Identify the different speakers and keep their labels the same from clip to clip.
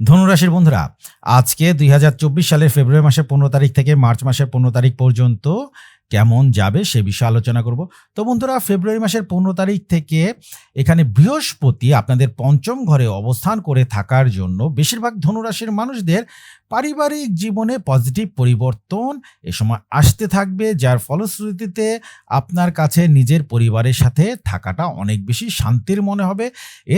Speaker 1: ধনুরাশির বন্ধুরা, আজকে দুই হাজার চব্বিশ সালের ফেব্রুয়ারি মাসের পনেরো তারিখ থেকে মার্চ মাসের পনেরো তারিখ পর্যন্ত কেমন যাবে সে বিষয়ে আলোচনা করব। তো বন্ধুরা, ফেব্রুয়ারি মাসের পনেরো তারিখ থেকে এখানে বৃহস্পতি আপনাদের পঞ্চম ঘরে অবস্থান করে থাকার জন্য বেশিরভাগ ধনুরাশির মানুষদের পারিবারিক জীবনে পজিটিভ পরিবর্তন এ সময় আসতে থাকবে, যার ফলশ্রুতিতে আপনার কাছে নিজের পরিবারের সাথে থাকাটা অনেক বেশি শান্তির মনে হবে।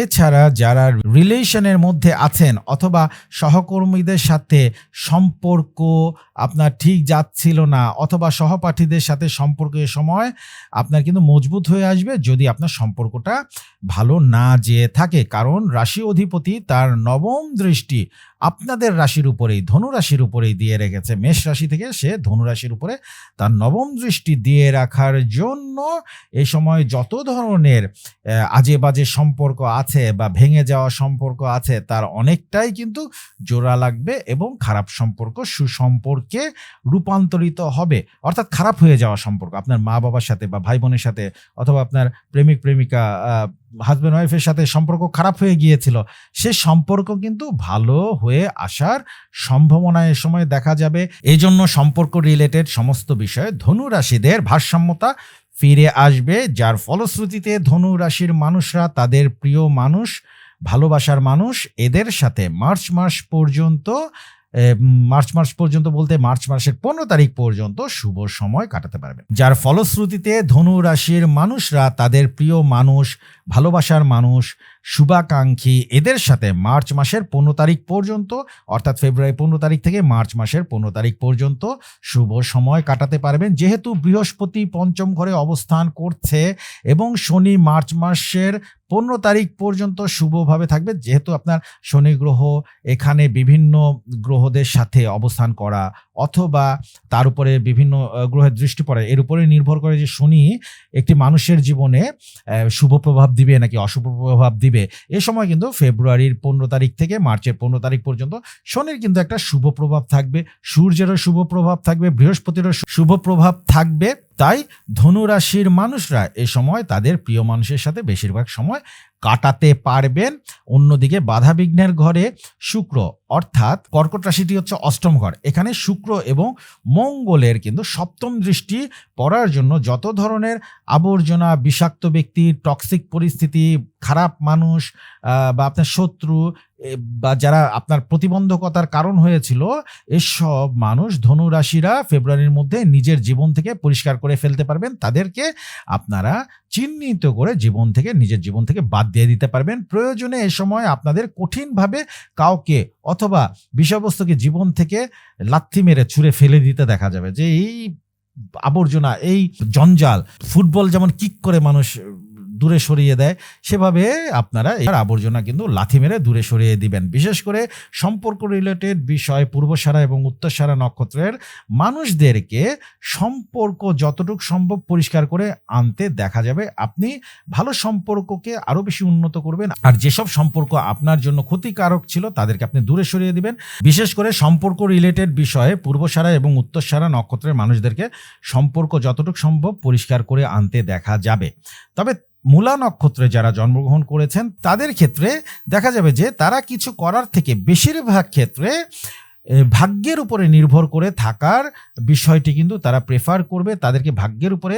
Speaker 1: এছাড়া যারা রিলেশনের মধ্যে আছেন অথবা সহকর্মীদের সাথে সম্পর্ক আপনার ঠিক যাচ্ছিল না অথবা সহপাঠীদের সাথে সম্পর্ক এ সময় আপনার কিন্তু মজবুত হয়ে আসবে যদি আপনার সম্পর্কটা ভালো না যেয়ে থাকে। কারণ রাশি অধিপতি তার নবম দৃষ্টি আপনাদের রাশির উপরেই ধনু রাশির উপরেই দিয়ে রেখেছে। মেষ রাশি থেকে সে ধনুরাশির উপরে তার নবম দৃষ্টি দিয়ে রাখার জন্য এই সময় যত ধরনের আজে বাজে সম্পর্ক আছে বা ভেঙে যাওয়া সম্পর্ক আছে, তার অনেকটাই কিন্তু জোড়া লাগবে এবং খারাপ সম্পর্ক সুসম্পর্কে রূপান্তরিত হবে। অর্থাৎ খারাপ হয়ে যাওয়া সম্পর্ক, আপনার মা বাবার সাথে বা ভাই বোনের সাথে অথবা আপনার প্রেমিক, প্রেমিকা হাজব্যান্ড ওয়াইফের সাথে সম্পর্ক খারাপ হয়ে গিয়েছিল, সে সম্পর্ক কিন্তু ভালো হয়ে আসার সম্ভাবনা এ সময় দেখা যাবে। এই জন্য সম্পর্ক রিলেটেড সমস্ত বিষয়ে ধনু রাশিদের ভারসাম্যতা ফিরে আসবে, যার ফলশ্রুতিতে ধনু রাশির মানুষরা তাদের প্রিয় মানুষ, ভালোবাসার মানুষ, এদের সাথে মার্চ মাস পর্যন্ত মার্চ মাস পর্যন্ত বলতে মার্চ মাসের পনেরো তারিখ পর্যন্ত শুভ সময় কাটাতে পারবে যার ফলশ্রুতিতে ধনু রাশির মানুষরা তাদের প্রিয় মানুষ, ভালোবাসার মানুষ শুভাকাঙ্ক্ষী এদের সাথে মার্চ মাসের পনেরো তারিখ পর্যন্ত, অর্থাৎ ফেব্রুয়ারি পনেরো তারিখ থেকে মার্চ মাসের পনেরো তারিখ পর্যন্ত শুভ সময় কাটাতে পারবেন। যেহেতু বৃহস্পতি পঞ্চম ঘরে অবস্থান করছে এবং শনি মার্চ মাসের পনেরো তারিখ পর্যন্ত শুভভাবে থাকবে, যেহেতু আপনার শনি গ্রহ এখানে বিভিন্ন গ্রহদের সাথে অবস্থান করা অথবা তার উপরে বিভিন্ন গ্রহের দৃষ্টি পড়ে, এর উপরে নির্ভর করে যে শনি একটি মানুষের জীবনে শুভ প্রভাব দিবে নাকি অশুভ প্রভাব দিবে এ সময় কিন্তু ফেব্রুয়ারির পনেরো তারিখ থেকে মার্চের পনেরো তারিখ পর্যন্ত শনির কিন্তু একটা শুভ প্রভাব থাকবে। সূর্যেরও শুভ প্রভাব থাকবে, বৃহস্পতিরও শুভ প্রভাব থাকবে। তাই ধনুরাশির মানুষরা এ সময় তাদের প্রিয় মানুষের সাথে বেশিরভাগ সময় কাটাতে পারবেন। অন্যদিকে বাধা বিঘ্নের ঘরে শুক্র, অর্থাৎ কর্কট রাশিটি হচ্ছে অষ্টম ঘর। এখানে শুক্র এবং মঙ্গলের কিন্তু সপ্তম দৃষ্টি পড়ার জন্য যত ধরনের আবর্জনা, বিষাক্ত ব্যক্তি টক্সিক পরিস্থিতি, খারাপ মানুষ বা আপনার শত্রু বা যারা আপনার প্রতিবন্ধকতার কারণ হয়েছিল, এসব মানুষ ধনুরাশিরা ফেব্রুয়ারির মধ্যে নিজের জীবন থেকে পরিষ্কার করে ফেলতে পারবেন। তাদেরকে আপনারা চিহ্নিত করে জীবন থেকে, নিজের জীবন থেকে বাদ দিয়ে দিতে পারবেন। প্রয়োজনে এ সময় আপনাদের কঠিনভাবে কাউকে অথবা বিষয়বস্তুকে জীবন থেকে লাথি মেরে ছুঁড়ে ফেলে দিতে দেখা যাবে যে, এই আবর্জনা, এই জঞ্জাল, ফুটবল যেমন কিক করে মানুষ দূরে সরিয়ে দেয়। সেভাবে আপনারা এই আবর্জনা কিন্তু লাথি মেরে দূরে সরিয়ে দিবেন। বিশেষ করে সম্পর্ক রিলেটেড বিষয়, পূর্বসারা এবং উত্তরসারা নক্ষত্রের মানুষদেরকে সম্পর্ক যতটুকু সম্ভব পরিষ্কার করে আনতে দেখা যাবে। আপনি ভালো সম্পর্ককে আরও বেশি উন্নত করবেন। আর যেসব সম্পর্ক আপনার জন্য ক্ষতিকারক ছিল, তাদেরকে আপনি দূরে সরিয়ে দিবেন। বিশেষ করে সম্পর্ক রিলেটেড বিষয়ে পূর্বসারা এবং উত্তরসারা নক্ষত্রের মানুষদেরকে সম্পর্ক যতটুকু সম্ভব পরিষ্কার করে আনতে দেখা যাবে। তবে মূলা নক্ষত্রে যারা জন্মগ্রহণ করেছেন, তাদের ক্ষেত্রে দেখা যাবে যে তারা কিছু করার থেকে বেশিরভাগ ক্ষেত্রে ভাগ্যের উপরে নির্ভর করে থাকার বিষয়টি কিন্তু তারা প্রেফার করবে। তাদেরকে ভাগ্যের উপরে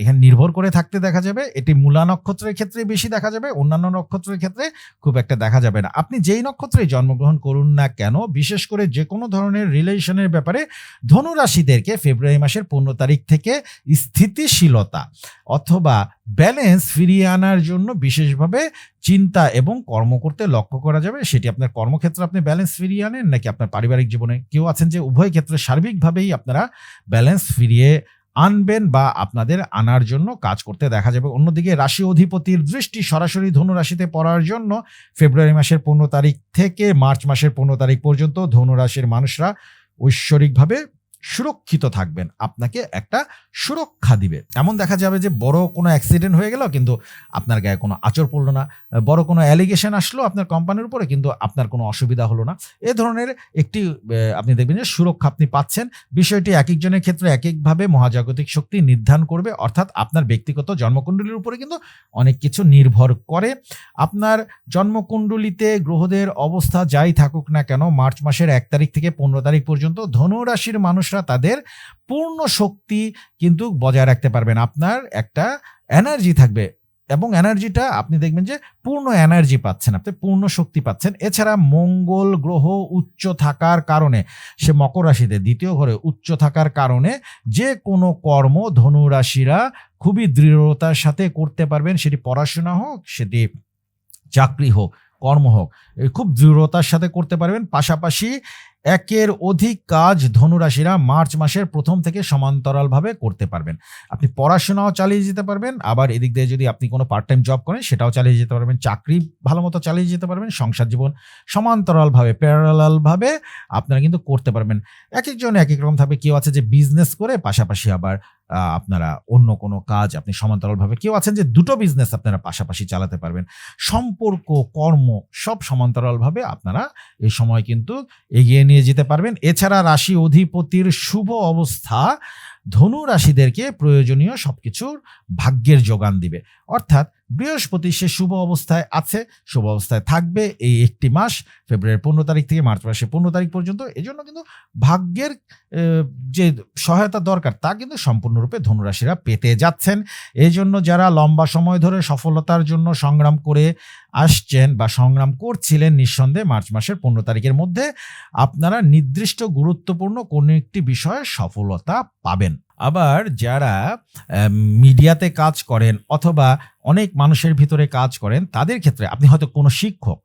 Speaker 1: এখানে নির্ভর করে থাকতে দেখা যাবে। এটি মূলা নক্ষত্রের ক্ষেত্রে বেশি দেখা যাবে, অন্যান্য নক্ষত্রের ক্ষেত্রে খুব একটা দেখা যাবে না। আপনি যেই নক্ষত্রে জন্মগ্রহণ করুন না কেন, বিশেষ করে যে কোনো ধরনের রিলেশনের ব্যাপারে ধনুরাশিদেরকে ফেব্রুয়ারি মাসের পনেরো তারিখ থেকে স্থিতিশীলতা অথবা ব্যালেন্স ফিরিয়ে আনার জন্য বিশেষভাবে চিন্তা এবং কর্ম করতে লক্ষ্য করা যাবে। সেটি আপনার কর্মক্ষেত্রে আপনি ব্যালেন্স ফিরিয়ে আনেন, নাকি আপনার পারিবারিক জীবনে কেউ আছেন যে উভয় ক্ষেত্রে সার্বিকভাবেই আপনারা ব্যালেন্স ফিরিয়ে আনবেন বা আপনাদের আনার জন্য কাজ করতে দেখা যাবে। অন্যদিকে রাশি অধিপতির দৃষ্টি সরাসরি ধনু রাশিতে পড়ার জন্য ফেব্রুয়ারি মাসের পনেরো তারিখ থেকে মার্চ মাসের পনেরো তারিখ পর্যন্ত ধনু রাশির মানুষরা ঐশ্বরিকভাবে সুরক্ষিত থাকবেন, আপনাকে একটা সুরক্ষা দিবে। এমন দেখা যাবে যে বড় কোনো অ্যাক্সিডেন্ট হয়ে গেল, কিন্তু আপনার গায়ে কোনো আচর পড়ল না। বড় কোনো অ্যালিগেশন আসলো আপনার কোম্পানির উপরে, কিন্তু আপনার কোনো অসুবিধা হলো না। এ ধরনের একটি আপনি দেখবেন যে সুরক্ষা আপনি পাচ্ছেন। বিষয়টি এক একজনের ক্ষেত্রে এক একভাবে মহাজাগতিক শক্তি নির্ধারণ করবে, অর্থাৎ আপনার ব্যক্তিগত জন্মকুণ্ডলীর উপরে কিন্তু অনেক কিছু নির্ভর করে। আপনার জন্মকুণ্ডলিতে গ্রহদের অবস্থা যাই থাকুক না কেন, মার্চ মাসের এক তারিখ থেকে পনেরো তারিখ পর্যন্ত ধনু রাশির মানুষরা তাদের পূর্ণ শক্তি কিন্তু বজায় রাখতে পারবেন আপনার একটা এনার্জি থাকবে এবং এনার্জিটা আপনি দেখবেন যে পূর্ণ এনার্জি পাচ্ছেন, আপনি পূর্ণ শক্তি পাচ্ছেন। এছাড়া মঙ্গল গ্রহ উচ্চ থাকার কারণে, সে মকর রাশিতে, দ্বিতীয় ঘরে উচ্চ থাকার কারণে যে কোনো কর্ম ধনু রাশিরা খুবই দৃঢ়তার সাথে করতে পারবেন। সেটি পড়াশোনা হোক, সেটি চাকরি হোক, কর্ম হোক খুব দৃঢ়তার সাথে করতে পারবেন। পাশাপাশি একের অধিক কাজ ধনুরাশিরা মার্চ মাসের প্রথম থেকে সমান্তরালভাবে করতে পারবেন। আপনি পড়াশোনাও চালিয়ে যেতে পারবেন, আবার এদিক দিয়ে যদি আপনি কোনো পার্ট টাইম জব করেন, সেটাও চালিয়ে যেতে পারবেন, চাকরি ভালো মতো চালিয়ে যেতে পারবেন, সংসার জীবন সমান্তরালভাবে প্যারালালভাবে আপনারা কিন্তু করতে পারবেন। এক একজন এক এক রকম থাকবে, কেউ আছে যে বিজনেস করে, পাশাপাশি আবার আপনারা অন্য কোনো কাজ আপনি সমান্তরালভাবে, কেউ আছেন যে দুটো বিজনেস আপনারা পাশাপাশি চালাতে পারবেন। সম্পর্ক, কর্ম সব সমান্তরালভাবে আপনারা এই সময় কিন্তু এগিয়ে নিয়ে যেতে পারবেন। এছাড়া রাশি অধিপতির শুভ অবস্থা ধনু রাশিদেরকে প্রয়োজনীয় সবকিছুর ভাগ্যের যোগান দিবে। অর্থাৎ বৃহস্পতি সে শুভ অবস্থায় আছে, শুভ অবস্থায় থাকবে এই একটি মাস ফেব্রুয়ারি পনেরো তারিখ থেকে মার্চ মাসের পনেরো তারিখ পর্যন্ত। এই জন্য কিন্তু ভাগ্যের যে সহায়তা দরকার, তা কিন্তু সম্পূর্ণরূপে ধনুরাশিরা পেতে যাচ্ছেন। এই জন্য যারা লম্বা সময় ধরে সফলতার জন্য সংগ্রাম করে আসছেন বা সংগ্রাম করছিলেন নিঃসন্দেহে মার্চ মাসের পনেরো তারিখের মধ্যে, আপনারা নির্দিষ্ট গুরুত্বপূর্ণ কোনো একটি বিষয়ে সফলতা পাবেন। আবার যারা মিডিয়াতে কাজ করেন অথবা অনেক মানুষের ভিতরে কাজ করেন, তাদের ক্ষেত্রে আপনি হয়তো কোনো শিক্ষক,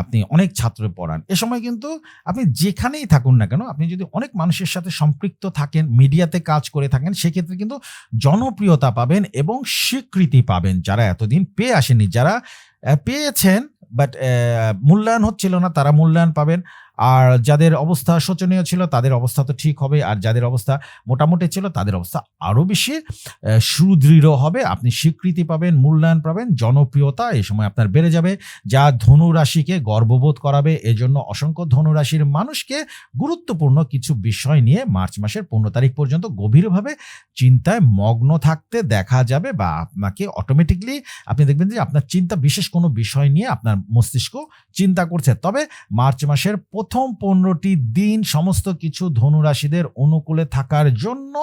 Speaker 1: আপনি অনেক ছাত্র পড়ান। এ সময় কিন্তু আপনি যেখানেই থাকুন না কেন, আপনি যদি অনেক মানুষের সাথে সম্পৃক্ত থাকেন, মিডিয়াতে কাজ করে থাকেন, সেক্ষেত্রে কিন্তু জনপ্রিয়তা পাবেন এবং স্বীকৃতি পাবেন যারা এতদিন পেয়ে আসেনি যারা পেয়েছেন বাট মূল্যায়ন হচ্ছিল না, তারা মূল্যায়ন পাবেন। আর যাদের অবস্থা শোচনীয় ছিল, তাদের অবস্থা তো ঠিক হবে। আর যাদের অবস্থা মোটামুটি ছিল, তাদের অবস্থা আরও বেশি সুদৃঢ় হবে। আপনি স্বীকৃতি পাবেন, মূল্যায়ন পাবেন, জনপ্রিয়তা এই সময় আপনার বেড়ে যাবে। যা ধনুরাশিকে গর্ববোধ করাবে, এজন্য অসংখ্য ধনু রাশির মানুষকে গুরুত্বপূর্ণ কিছু বিষয় নিয়ে মার্চ মাসের পনেরো তারিখ পর্যন্ত গভীরভাবে চিন্তায় মগ্ন থাকতে দেখা যাবে বা আপনাকে অটোমেটিকলি আপনি দেখবেন যে আপনার চিন্তা, বিশেষ কোনো বিষয় নিয়ে আপনার মস্তিষ্ক চিন্তা করছে। তবে মার্চ মাসের প্রথম পনেরোটি দিন সমস্ত কিছু ধনুরাশিদের অনুকূলে থাকার জন্য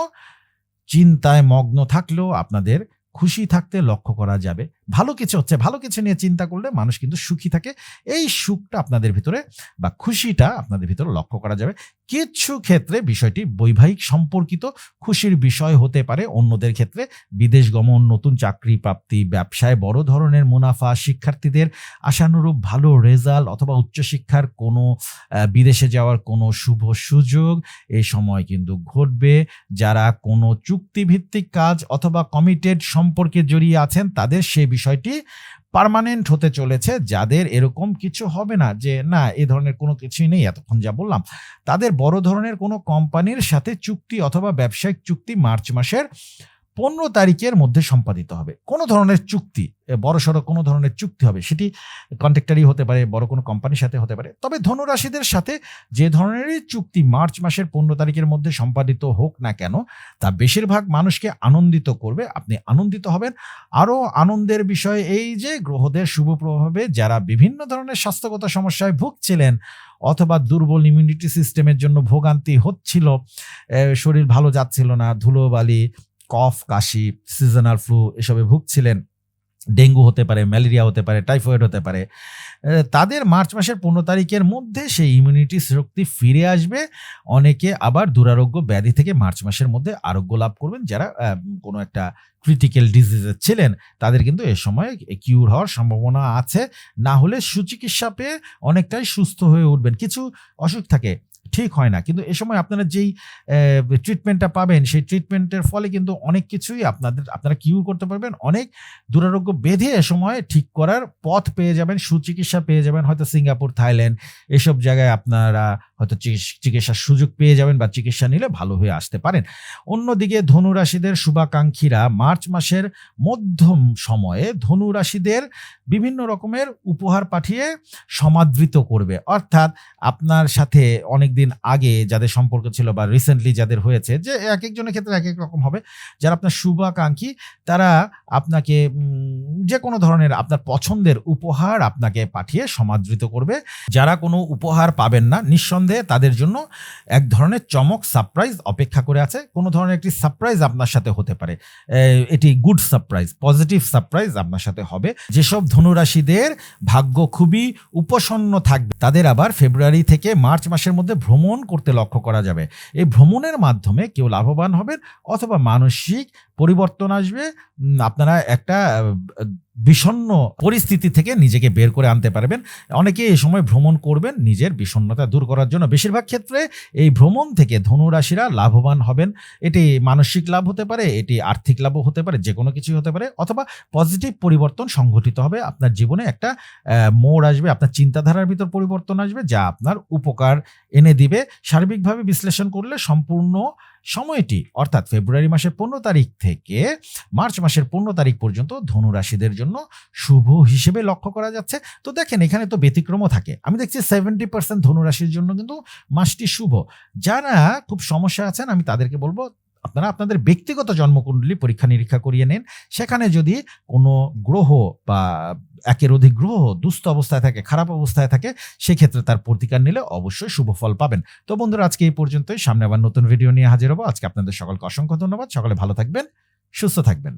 Speaker 1: চিন্তায় মগ্ন থাকলেও আপনাদের খুশি থাকতে লক্ষ্য করা যাবে। ভালো কিছু হচ্ছে, ভালো কিছু নিয়ে চিন্তা করলে মানুষ কিন্তু সুখী থাকে। এই সুখটা আপনাদের ভিতরে বা খুশিটা আপনাদের ভিতরে লক্ষ্য করা যাবে। কিছু ক্ষেত্রে বিষয়টি বৈবাহিক সম্পর্কিত খুশির বিষয় হতে পারে, অন্যদের ক্ষেত্রে বিদেশ গমন, নতুন চাকরি প্রাপ্তি, ব্যবসায় বড় ধরনের মুনাফা, শিক্ষার্থীদের আশানুরূপ ভালো রেজাল্ট অথবা উচ্চশিক্ষার কোনো বিদেশে যাওয়ার কোনো শুভ সুযোগ এই সময় কিন্তু ঘটবে। যারা কোনো চুক্তিভিত্তিক কাজ অথবা কমিটেড সম্পর্কে জড়িয়ে আছেন তাদের সেই বিষয়টি পার্মানেন্ট হতে চলেছে, যাদের এরকম কিছু হবে না যে, না, এ ধরনের কোনো কিছুই নেই, এতক্ষণ যা বললাম। তাদের বড় ধরনের কোনো কোম্পানির সাথে চুক্তি অথবা ব্যবসায়িক চুক্তি মার্চ মাসের পনেরো তারিখের মধ্যে সম্পাদিত হবে। কোনো ধরনের চুক্তি বড় সড়ো কোনো ধরনের চুক্তি হবে, সেটি কন্ট্রাক্টারই হতে পারে, বড় কোনো কোম্পানির সাথে হতে পারে। তবে ধনুরাশিদের সাথে যে ধরনেরই চুক্তি মার্চ মাসের পনেরো তারিখের মধ্যে সম্পাদিত হোক না কেন, তা বেশিরভাগ মানুষকে আনন্দিত করবে, আপনি আনন্দিত হবেন। আরও আনন্দের বিষয় এই যে, গ্রহদের শুভ প্রভাবে যারা বিভিন্ন ধরনের স্বাস্থ্যগত সমস্যায় ভুগছিলেন অথবা দুর্বল ইমিউনিটি সিস্টেমের জন্য ভোগান্তি হচ্ছিল শরীর ভালো যাচ্ছিল না, ধুলোবালি কফ, কাশি সিজনাল ফ্লু এসবে ভুগছিলেন। ডেঙ্গু হতে পারে, ম্যালেরিয়া হতে পারে, টাইফয়েড হতে পারে। তাদের মার্চ মাসের পনেরো তারিখের মধ্যে সেই ইমিউনিটি শক্তি ফিরে আসবে। অনেকে আবার দুরারোগ্য ব্যাধি থেকে মার্চ মাসের মধ্যে আরোগ্য লাভ করবেন। যারা কোনো একটা ক্রিটিক্যাল ডিজিজে ছিলেন, তাদের কিন্তু এ সময় কিউর হওয়ার সম্ভাবনা আছে। না হলে সুচিকিৎসা পেয়ে অনেকটাই সুস্থ হয়ে উঠবেন। কিছু অসুখ থাকে ঠিক হয় না। কিন্তু এ সময় আপনারা যেই ট্রিটমেন্টটা পাবেন, সেই ট্রিটমেন্টের ফলে কিন্তু অনেক কিছুই আপনাদের, আপনারা কিউর করতে পারবেন। অনেক দুরারোগ্য বেঁধে এ সময় ঠিক করার পথ পেয়ে যাবেন, সুচিকিৎসা পেয়ে যাবেন, হয়তো সিঙ্গাপুর, থাইল্যান্ড, এসব জায়গায় আপনারা হয়তো চিকিৎস- চিকিৎসার সুযোগ পেয়ে যাবেন বা চিকিৎসা নিলে ভালো হয়ে আসতে পারেন। অন্যদিকে ধনু রাশিদের শুভাকাঙ্ক্ষীরা মার্চ মাসের মধ্যম সময়ে ধনুরাশিদের বিভিন্ন রকমের উপহার পাঠিয়ে সমাদৃত করবে। অর্থাৎ আপনার সাথে অনেকদিন আগে যাদের সম্পর্ক ছিল বা রিসেন্টলি যাদের হয়েছে, যে এক একজনের ক্ষেত্রে এক এক রকম হবে, যারা আপনার শুভাকাঙ্ক্ষী, তারা আপনাকে যে কোনো ধরনের আপনার পছন্দের উপহার আপনাকে পাঠিয়ে সমাদৃত করবে। যারা কোনো উপহার পাবেন না, নিঃসন্দেহে তাদের জন্য এক ধরনের চমক সারপ্রাইজ অপেক্ষা করে আছে। কোনো ধরনের একটি সারপ্রাইজ আপনার সাথে হতে পারে। এটি গুড সারপ্রাইজ পজিটিভ সারপ্রাইজ আপনার সাথে হবে। যেসব ধনুরাশিদের ভাগ্য খুবই উপসন্ন থাকবে, তাদের আবার ফেব্রুয়ারি থেকে মার্চ মাসের মধ্যে ভ্রমণ করতে লক্ষ্য করা যাবে। এই ভ্রমণের মাধ্যমে কেউ লাভবান হবেন অথবা মানসিক পরিবর্তন আসবে। আপনারা একটা আহ, বিষণ্ণ পরিস্থিতি থেকে নিজেকে বের করে আনতে পারবেন। অনেকে এই সময় ভ্রমণ করবেন নিজের বিষণ্ণতা দূর করার জন্য। বেশিরভাগ ক্ষেত্রে এই ভ্রমণ থেকে ধনুরাশিরা লাভবান হবেন। এটি মানসিক লাভ হতে পারে এটি আর্থিক লাভও হতে পারে যে কোনো কিছুই হতে পারে অথবা পজিটিভ পরিবর্তন সংঘটিত হবে। আপনার জীবনে একটা মোড় আসবে আপনার চিন্তাধারার ভিতর পরিবর্তন আসবে যা আপনার উপকার এনে দিবে। সার্বিকভাবে বিশ্লেষণ করলে সম্পূর্ণ সময়টি, অর্থাৎ ফেব্রুয়ারি মাসের পনেরো তারিখ থেকে মার্চ মাসের পনেরো তারিখ পর্যন্ত ধনুরাশিদের জন্য শুভ হিসেবে লক্ষ্য করা যাচ্ছে। তো দেখেন, এখানে তো ব্যতিক্রমও থাকে। আমি দেখছি সেভেন্টি পার্সেন্ট ধনুরাশির জন্য কিন্তু মাসটি শুভ। যারা খুব সমস্যা আছেন, আমি তাদেরকে বলব আপনারা আপনাদের ব্যক্তিগত জন্মকুণ্ডলী পরীক্ষা নিরীক্ষা করিয়ে নেন। সেখানে যদি কোনো গ্রহ বা একের অধিক গ্রহ দুস্থ অবস্থায় থাকে, খারাপ অবস্থায় থাকে, সেক্ষেত্রে তার প্রতিকার নিলে অবশ্যই শুভ ফল পাবেন। তো বন্ধুরা, আজকে এই পর্যন্তই। সামনে আবার নতুন ভিডিও নিয়ে হাজির হব। আজকে আপনাদের সকলকে অসংখ্য ধন্যবাদ। সকলে ভালো থাকবেন, সুস্থ থাকবেন।